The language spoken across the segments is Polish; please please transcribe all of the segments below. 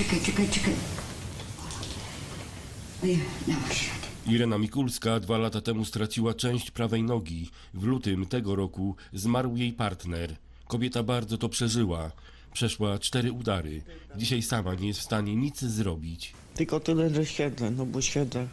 czekaj, czekaj, czekaj. Radę. Irena Mikulska dwa lata temu straciła część prawej nogi. W lutym tego roku zmarł jej partner. Kobieta bardzo to przeżyła. Przeszła cztery udary. Dzisiaj sama nie jest w stanie nic zrobić. Tylko tyle, że siedzę, no bo siedzę.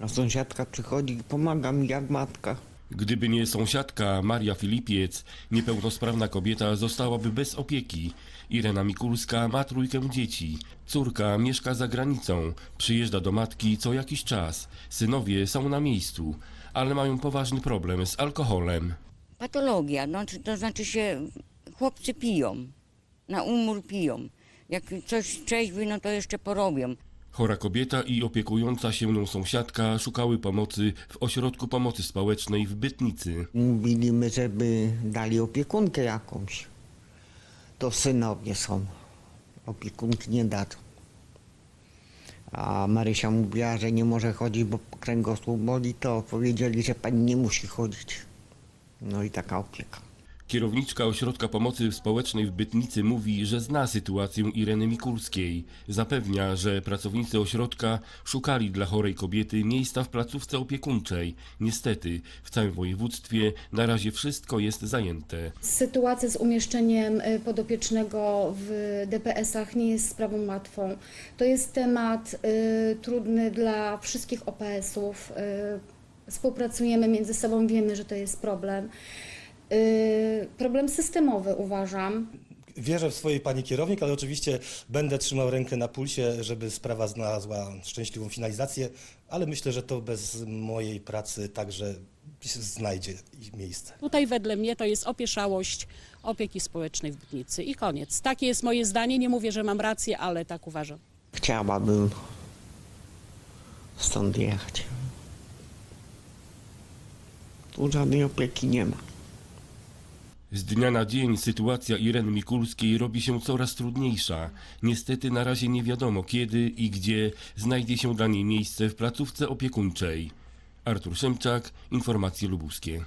A sąsiadka przychodzi i pomaga mi jak matka. Gdyby nie sąsiadka Maria Filipiec, niepełnosprawna kobieta zostałaby bez opieki. Irena Mikulska ma trójkę dzieci. Córka mieszka za granicą, przyjeżdża do matki co jakiś czas. Synowie są na miejscu, ale mają poważny problem z alkoholem. Patologia, no, to znaczy się chłopcy piją, na umór piją. Jak coś trzeźwi, no to jeszcze porobią. Chora kobieta i opiekująca się nią sąsiadka szukały pomocy w ośrodku pomocy społecznej w Bytnicy. Mówili my, żeby dali opiekunkę jakąś. To synowie są. Opiekunki nie dadzą. A Marysia mówiła, że nie może chodzić, bo kręgosłup boli, to powiedzieli, że pani nie musi chodzić. No i taka opieka. Kierowniczka Ośrodka Pomocy Społecznej w Bytnicy mówi, że zna sytuację Ireny Mikulskiej. Zapewnia, że pracownicy ośrodka szukali dla chorej kobiety miejsca w placówce opiekuńczej. Niestety, w całym województwie na razie wszystko jest zajęte. Sytuacja z umieszczeniem y, podopiecznego w DPS-ach nie jest sprawą łatwą. To jest temat y, trudny dla wszystkich OPS-ów. Y, współpracujemy między sobą, wiemy, że to jest problem. Y, problem systemowy uważam. Wierzę w swojej pani kierownik, ale oczywiście będę trzymał rękę na pulsie, żeby sprawa znalazła szczęśliwą finalizację, ale myślę, że to bez mojej pracy także znajdzie miejsce. Tutaj wedle mnie to jest opieszałość opieki społecznej w Bytnicy i koniec. Takie jest moje zdanie. Nie mówię, że mam rację, ale tak uważam. Chciałabym stąd jechać. Tu żadnej opieki nie ma. Z dnia na dzień sytuacja Ireny Mikulskiej robi się coraz trudniejsza. Niestety na razie nie wiadomo kiedy i gdzie znajdzie się dla niej miejsce w placówce opiekuńczej. Artur Szymczak, Informacje Lubuskie.